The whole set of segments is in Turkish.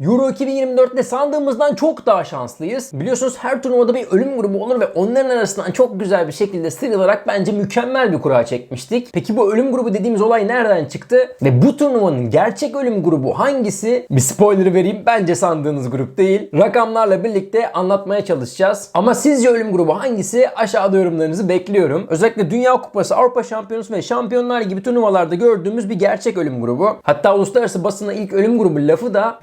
Euro 2024'te sandığımızdan çok daha şanslıyız. Biliyorsunuz her turnuvada bir ölüm grubu olur ve onların arasından çok güzel bir şekilde sıyrılarak bence mükemmel bir kura çekmiştik. Peki bu ölüm grubu dediğimiz olay nereden çıktı? Ve bu turnuvanın gerçek ölüm grubu hangisi? Bir spoiler vereyim. Bence sandığınız grup değil. Rakamlarla birlikte anlatmaya çalışacağız. Ama sizce ölüm grubu hangisi? Aşağıda yorumlarınızı bekliyorum. Özellikle Dünya Kupası, Avrupa Şampiyonası ve Şampiyonlar gibi turnuvalarda gördüğümüz bir gerçek ölüm grubu. Hatta uluslararası basına ilk ölüm grubu lafı da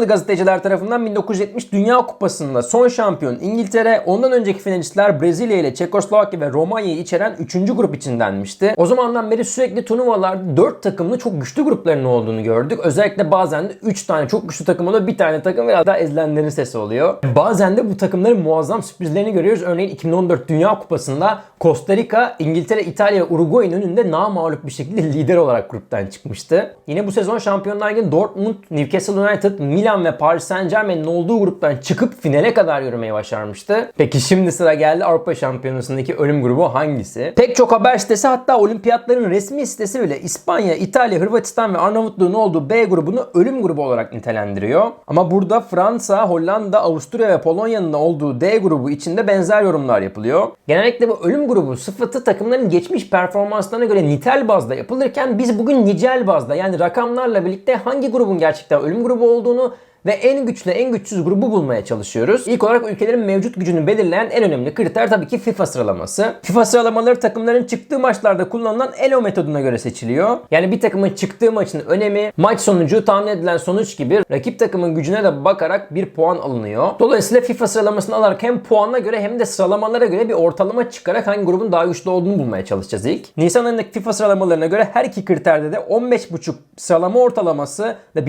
Meksikalı gazeteciler tarafından 1970 Dünya Kupası'nda son şampiyon İngiltere, ondan önceki finalistler Brezilya ile Çekoslovakya ve Romanya'yı içeren 3. grup için denmişti. O zamandan beri sürekli turnuvalarda 4 takımlı çok güçlü grupların olduğunu gördük. Özellikle bazen de 3 tane çok güçlü takım oluyor. Bir tane takım biraz daha ezilenlerin sesi oluyor. Bazen de bu takımların muazzam sürprizlerini görüyoruz. Örneğin 2014 Dünya Kupası'nda Costa Rica, İngiltere, İtalya ve Uruguay'ın önünde namağlup bir şekilde lider olarak gruptan çıkmıştı. Yine bu sezon Şampiyonlar Ligi Dortmund, Newcastle United, Milan ve Paris Saint Germain'in olduğu gruptan çıkıp finale kadar yürümeyi başarmıştı. Peki şimdi sıra geldi Avrupa Şampiyonası'ndaki ölüm grubu hangisi? Pek çok haber sitesi hatta olimpiyatların resmi sitesi bile İspanya, İtalya, Hırvatistan ve Arnavutluğun olduğu B grubunu ölüm grubu olarak nitelendiriyor. Ama burada Fransa, Hollanda, Avusturya ve Polonya'nın olduğu D grubu içinde benzer yorumlar yapılıyor. Genellikle bu ölüm grubu sıfatı takımların geçmiş performanslarına göre nitel bazda yapılırken biz bugün nicel bazda yani rakamlarla birlikte hangi grubun gerçekten ölüm grubu olduğunu ve en güçlü en güçsüz grubu bulmaya çalışıyoruz. İlk olarak ülkelerin mevcut gücünü belirleyen en önemli kriter tabii ki FIFA sıralaması. FIFA sıralamaları takımların çıktığı maçlarda kullanılan ELO metoduna göre seçiliyor. Yani bir takımın çıktığı maçın önemi, maç sonucu, tahmin edilen sonuç gibi rakip takımın gücüne de bakarak bir puan alınıyor. Dolayısıyla FIFA sıralamasını alarak hem puanına göre hem de sıralamalara göre bir ortalama çıkarak hangi grubun daha güçlü olduğunu bulmaya çalışacağız ilk. Nisan ayındaki FIFA sıralamalarına göre her iki kriterde de 15.5 sıralama ortalaması ve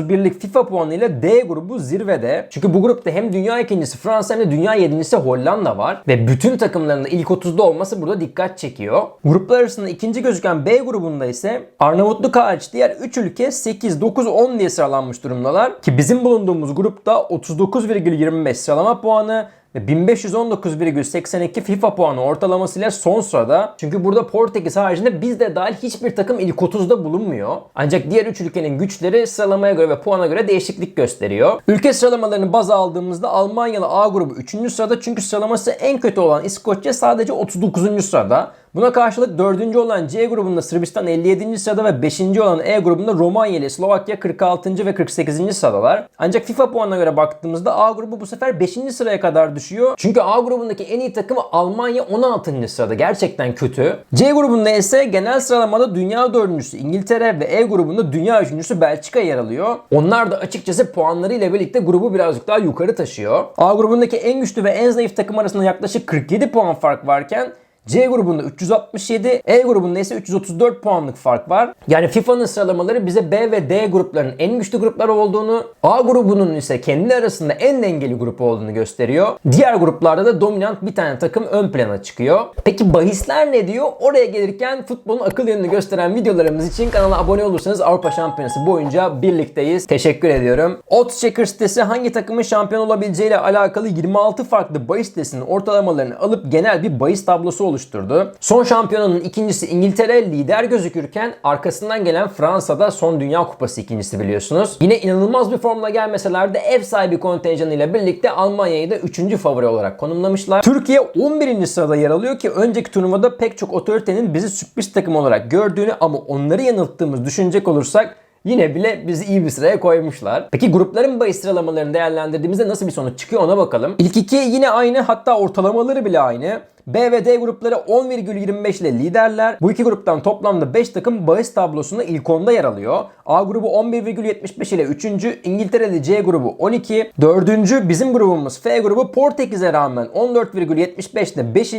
1667,31'lik FIFA puanı ile D grubu zirvede. Çünkü bu grupta hem dünya ikincisi Fransa hem de dünya yedincisi Hollanda var. Ve bütün takımların da ilk 30'da olması burada dikkat çekiyor. Gruplar arasında ikinci gözüken B grubunda ise Arnavutluk hariç diğer 3 ülke 8, 9, 10 diye sıralanmış durumdalar. Ki bizim bulunduğumuz grupta 39,25 sıralama puanı 1519,82 FIFA puanı ortalamasıyla son sırada. Çünkü burada Portekiz haricinde biz de dahil hiçbir takım ilk 30'da bulunmuyor. Ancak diğer 3 ülkenin güçleri sıralamaya göre ve puana göre değişiklik gösteriyor. Ülke sıralamalarını baz aldığımızda Almanyalı A grubu 3. sırada çünkü sıralaması en kötü olan İskoçya sadece 39. sırada. Buna karşılık 4. olan C grubunda Sırbistan 57. sırada ve 5. olan E grubunda Romanya ile Slovakya 46. ve 48. sıradalar. Ancak FIFA puanına göre baktığımızda A grubu bu sefer 5. sıraya kadar düşüyor. Çünkü A grubundaki en iyi takımı Almanya 16. sırada. Gerçekten kötü. C grubunda ise genel sıralamada dünya dördüncüsü İngiltere ve E grubunda dünya üçüncüsü Belçika yer alıyor. Onlar da açıkçası puanlarıyla birlikte grubu birazcık daha yukarı taşıyor. A grubundaki en güçlü ve en zayıf takım arasında yaklaşık 47 puan fark varken C grubunda 367, E grubunda ise 334 puanlık fark var. Yani FIFA'nın sıralamaları bize B ve D gruplarının en güçlü gruplar olduğunu, A grubunun ise kendi arasında en dengeli grup olduğunu gösteriyor. Diğer gruplarda da dominant bir tane takım ön plana çıkıyor. Peki bahisler ne diyor? Oraya gelirken futbolun akıl yönünü gösteren videolarımız için kanala abone olursanız Avrupa Şampiyonası boyunca birlikteyiz. Teşekkür ediyorum. Odds Checker sitesi hangi takımın şampiyon olabileceğiyle alakalı 26 farklı bahis sitesinin ortalamalarını alıp genel bir bahis tablosu oluşturdu. Son şampiyonanın ikincisi İngiltere lider gözükürken arkasından gelen Fransa'da son Dünya Kupası ikincisi biliyorsunuz. Yine inanılmaz bir formla gelmeseler de ev sahibi kontenjanıyla birlikte Almanya'yı da 3. favori olarak konumlamışlar. Türkiye 11. sırada yer alıyor ki önceki turnuvada pek çok otoritenin bizi sürpriz takım olarak gördüğünü ama onları yanılttığımız düşünecek olursak Yine bile bizi iyi bir sıraya koymuşlar. Peki grupların bahis sıralamalarını değerlendirdiğimizde nasıl bir sonuç çıkıyor ona bakalım. İlk iki yine aynı hatta ortalamaları bile aynı. B ve D grupları 10,25 ile liderler. Bu iki gruptan toplamda 5 takım bahis tablosunda ilk 10'da yer alıyor. A grubu 11,75 ile 3. İngiltereli C grubu 12. 4. bizim grubumuz F grubu Portekiz'e rağmen 14,75 ile 5.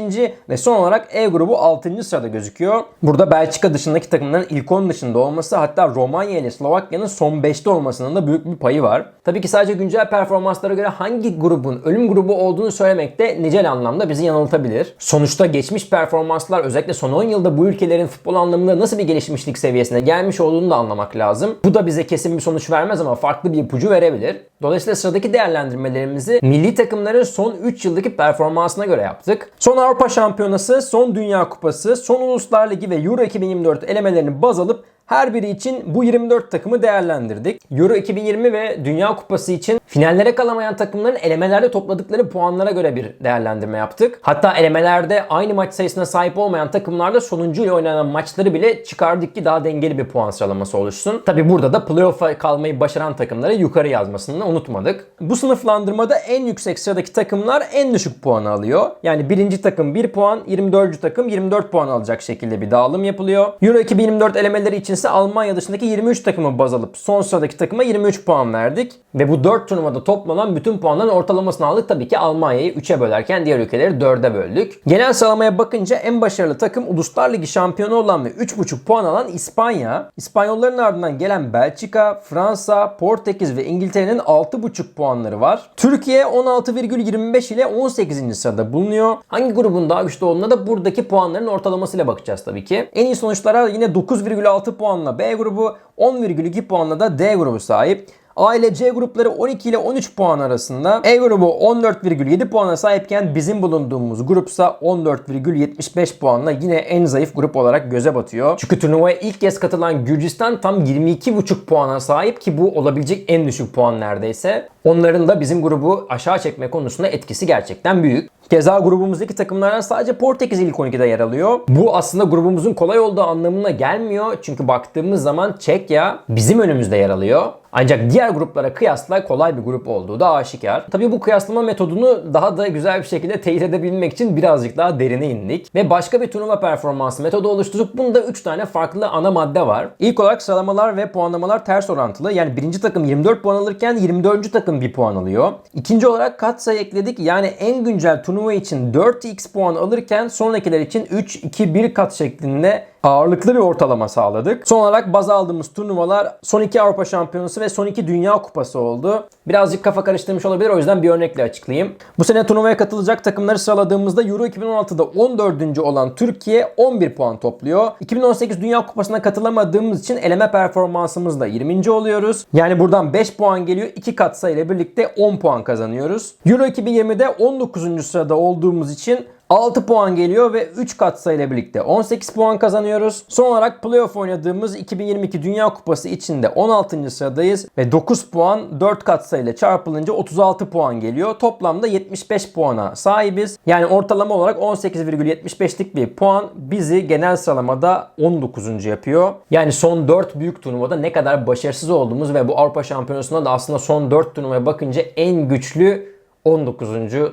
ve son olarak E grubu 6. sırada gözüküyor. Burada Belçika dışındaki takımların ilk 10 dışında olması hatta Romanya ile Slovakya'nın son 5'te olmasının da büyük bir payı var. Tabii ki sadece güncel performanslara göre hangi grubun ölüm grubu olduğunu söylemek de nicel anlamda bizi yanıltabilir. Sonuçta geçmiş performanslar özellikle son 10 yılda bu ülkelerin futbol anlamında nasıl bir gelişmişlik seviyesine gelmiş olduğunu da anlamak lazım. Bu da bize kesin bir sonuç vermez ama farklı bir ipucu verebilir. Dolayısıyla sıradaki değerlendirmelerimizi milli takımların son 3 yıldaki performansına göre yaptık. Son Avrupa Şampiyonası, son Dünya Kupası, son Uluslar Ligi ve Euro 2024 elemelerini baz alıp Her biri için bu 24 takımı değerlendirdik. Euro 2020 ve Dünya Kupası için finallere kalamayan takımların elemelerde topladıkları puanlara göre bir değerlendirme yaptık. Hatta elemelerde aynı maç sayısına sahip olmayan takımlarda sonuncuyla oynanan maçları bile çıkardık ki daha dengeli bir puan sıralaması oluşsun. Tabi burada da playoff'a kalmayı başaran takımları yukarı yazmasını unutmadık. Bu sınıflandırmada en yüksek sıradaki takımlar en düşük puanı alıyor. Yani birinci takım 1 puan, 24. takım 24 puan alacak şekilde bir dağılım yapılıyor. Euro 2024 elemeleri içinse Almanya dışındaki 23 takımı baz alıp son sıradaki takıma 23 puan verdik. Ve bu 4 turnuvada toplanan bütün puanların ortalamasını aldık. Tabii ki Almanya'yı 3'e bölerken diğer ülkeleri 4'e böldük. Genel sıralamaya bakınca en başarılı takım Uluslar Ligi şampiyonu olan ve 3,5 puan alan İspanya. İspanyolların ardından gelen Belçika, Fransa, Portekiz ve İngiltere'nin 6,5 puanları var. Türkiye 16,25 ile 18. sırada bulunuyor. Hangi grubun daha güçlü olduğuna da buradaki puanların ortalamasıyla bakacağız tabii ki. En iyi sonuçlara yine 9,6 puanla B grubu, 10,2 puanla da D grubu sahip. A ile C grupları 12 ile 13 puan arasında. E grubu 14,7 puana sahipken bizim bulunduğumuz grupsa 14,75 puanla yine en zayıf grup olarak göze batıyor. Çünkü turnuvaya ilk kez katılan Gürcistan tam 22,5 puana sahip ki bu olabilecek en düşük puan neredeyse. Onların da bizim grubu aşağı çekme konusunda etkisi gerçekten büyük. Keza grubumuzdaki takımlardan sadece Portekiz ilk 12'de yer alıyor. Bu aslında grubumuzun kolay olduğu anlamına gelmiyor. Çünkü baktığımız zaman Çekya bizim önümüzde yer alıyor. Ancak diğer gruplara kıyasla kolay bir grup olduğu da aşikar. Tabii bu kıyaslama metodunu daha da güzel bir şekilde teyit edebilmek için birazcık daha derine indik. Ve başka bir turnuva performansı metodu oluşturduk. Bunda 3 tane farklı ana madde var. İlk olarak sıralamalar ve puanlamalar ters orantılı. Yani birinci takım 24 puan alırken 24. takım 1 puan alıyor. İkinci olarak katsayı ekledik. Yani en güncel turnuva için 4x puan alırken sonrakiler için 3, 2, 1 kat şeklinde ağırlıklı bir ortalama sağladık. Son olarak baz aldığımız turnuvalar son iki Avrupa Şampiyonası ve son iki Dünya Kupası oldu. Birazcık kafa karıştırmış olabilir o yüzden bir örnekle açıklayayım. Bu sene turnuvaya katılacak takımları sıraladığımızda Euro 2016'da 14. olan Türkiye 11 puan topluyor. 2018 Dünya Kupası'na katılamadığımız için eleme performansımızda 20. oluyoruz. Yani buradan 5 puan geliyor. 2 kat sayıyla birlikte 10 puan kazanıyoruz. Euro 2020'de 19. sırada olduğumuz için 6 puan geliyor ve 3 katsayıyla birlikte 18 puan kazanıyoruz. Son olarak playoff oynadığımız 2022 Dünya Kupası içinde 16. sıradayız ve 9 puan 4 katsayıyla çarpılınca 36 puan geliyor. Toplamda 75 puana sahibiz. Yani ortalama olarak 18,75'lik bir puan bizi genel sıralamada 19. yapıyor. Yani son 4 büyük turnuvada ne kadar başarısız olduğumuz ve bu Avrupa Şampiyonası'nda da aslında son 4 turnuvaya bakınca en güçlü 19.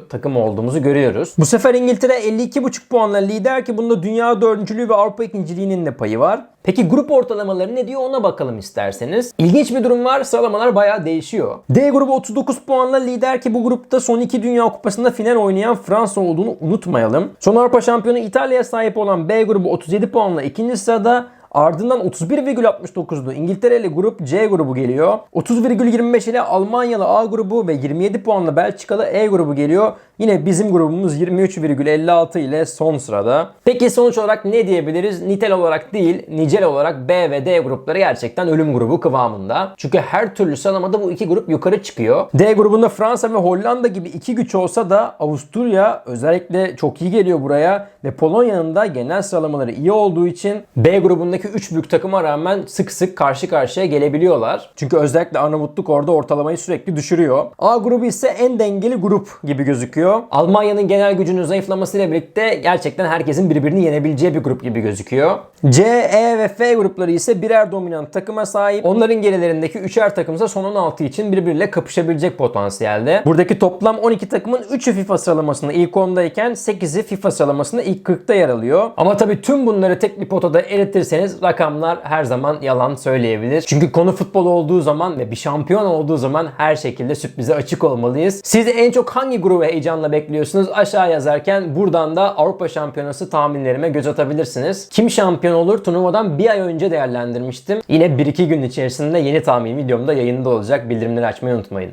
takım olduğumuzu görüyoruz. Bu sefer İngiltere 52,5 puanla lider ki bunda dünya dördüncülüğü ve Avrupa ikinciliğinin de payı var. Peki grup ortalamaları ne diyor ona bakalım isterseniz. İlginç bir durum var. Sıralamalar bayağı değişiyor. D grubu 39 puanla lider ki bu grupta son iki Dünya Kupası'nda final oynayan Fransa olduğunu unutmayalım. Son Avrupa şampiyonu İtalya'ya sahip olan B grubu 37 puanla ikinci sırada. Ardından 31,69'lu İngiltereli grup C grubu geliyor. 30,25 ile Almanyalı A grubu ve 27 puanla Belçikalı E grubu geliyor. Yine bizim grubumuz 23,56 ile son sırada. Peki sonuç olarak ne diyebiliriz? Nitel olarak değil, nicel olarak B ve D grupları gerçekten ölüm grubu kıvamında. Çünkü her türlü sıralamada bu iki grup yukarı çıkıyor. D grubunda Fransa ve Hollanda gibi iki güç olsa da Avusturya özellikle çok iyi geliyor buraya ve Polonya'nın da genel sıralamaları iyi olduğu için B grubundaki 3 büyük takıma rağmen sık sık karşı karşıya gelebiliyorlar. Çünkü özellikle Arnavutluk orada ortalamayı sürekli düşürüyor. A grubu ise en dengeli grup gibi gözüküyor. Almanya'nın genel gücünün zayıflamasıyla birlikte gerçekten herkesin birbirini yenebileceği bir grup gibi gözüküyor. C, E ve F grupları ise birer dominant takıma sahip. Onların gerilerindeki üçer takımsa son 16 için birbiriyle kapışabilecek potansiyelde. Buradaki toplam 12 takımın 3'ü FIFA sıralamasında ilk 10'dayken 8'i FIFA sıralamasında ilk 40'ta yer alıyor. Ama tabii tüm bunları tek bir potada eritirseniz rakamlar her zaman yalan söyleyebilir. Çünkü konu futbol olduğu zaman ve bir şampiyon olduğu zaman her şekilde sürprize açık olmalıyız. Siz en çok hangi grubu heyecanla bekliyorsunuz? Aşağı yazarken buradan da Avrupa Şampiyonası tahminlerime göz atabilirsiniz. Kim şampiyon olur turnuvadan bir ay önce değerlendirmiştim. Yine 1-2 gün içerisinde yeni tahmin videomda yayında olacak. Bildirimleri açmayı unutmayın.